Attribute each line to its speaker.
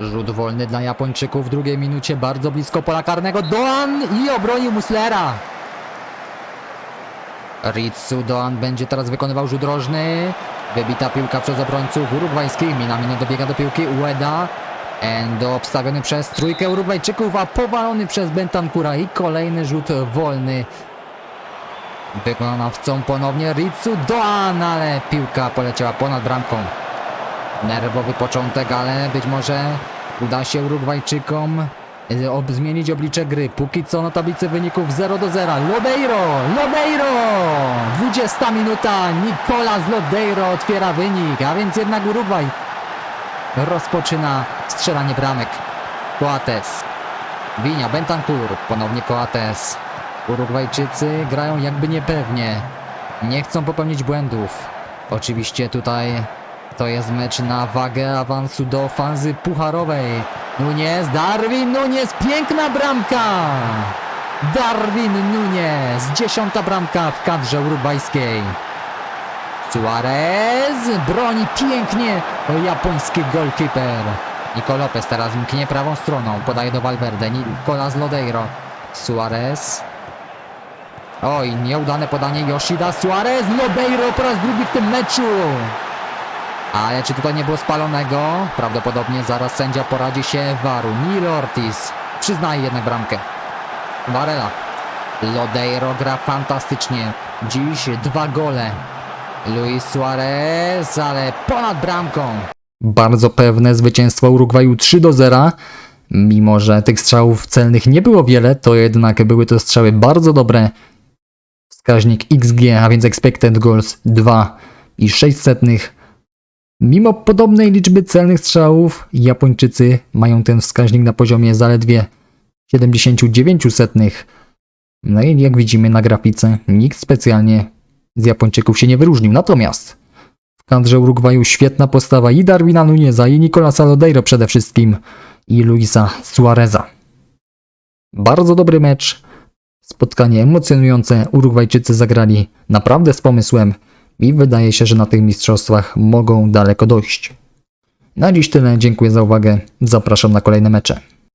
Speaker 1: Rzut wolny dla Japończyków w drugiej minucie, bardzo blisko pola karnego. Doan i obronił Muslera. Ritsu Doan będzie teraz wykonywał rzut rożny. Wybita piłka przez obrońców urugwajskich. Minamino dobiega do piłki. Ueda. Endo obstawiony przez trójkę Urugwajczyków, a powalony przez Bentancura i kolejny rzut wolny. Wykonawcą ponownie Ritsu Doan, ale piłka poleciała ponad bramką. Nerwowy początek, ale być może uda się Urugwajczykom y, ob zmienić oblicze gry. Póki co na tablicy wyników 0 do 0. Lodeiro! Lodeiro! 20 minuta. Nicolas Lodeiro otwiera wynik, a więc jednak Urugwaj rozpoczyna strzelanie bramek. Coates. Winia, Bentancur. Ponownie Coates. Urugwajczycy grają jakby niepewnie. Nie chcą popełnić błędów. Oczywiście tutaj to jest mecz na wagę awansu do fazy pucharowej. Nunez, Darwin Nunez, piękna bramka! Darwin Nunez, dziesiąta bramka w kadrze urugwajskiej. Suarez broni pięknie japoński golkiper. Nico Lopez teraz mknie prawą stroną, podaje do Valverde, Nicolas Lodeiro. Suarez. Oj, nieudane podanie Yoshida, Suarez, Lodeiro po raz drugi w tym meczu. Ale czy tutaj nie było spalonego? Prawdopodobnie zaraz sędzia poradzi się Waru. Neil Ortiz przyznaje jednak bramkę. Varela. Lodeiro gra fantastycznie. Dziś dwa gole. Luis Suarez, ale ponad bramką. Bardzo pewne zwycięstwo Urugwaju 3 do 0. Mimo, że tych strzałów celnych nie było wiele, to jednak były to strzały bardzo dobre. Wskaźnik XG, a więc expected goals 2 i 600. Mimo podobnej liczby celnych strzałów, Japończycy mają ten wskaźnik na poziomie zaledwie 79 setnych. No i jak widzimy na grafice, nikt specjalnie z Japończyków się nie wyróżnił. Natomiast w kadrze Urugwaju świetna postawa i Darwina Nuneza, i Nicolasa Lodeiro przede wszystkim, i Luisa Suareza. Bardzo dobry mecz, spotkanie emocjonujące. Urugwajczycy zagrali naprawdę z pomysłem i wydaje się, że na tych mistrzostwach mogą daleko dojść. Na dziś tyle, dziękuję za uwagę, zapraszam na kolejne mecze.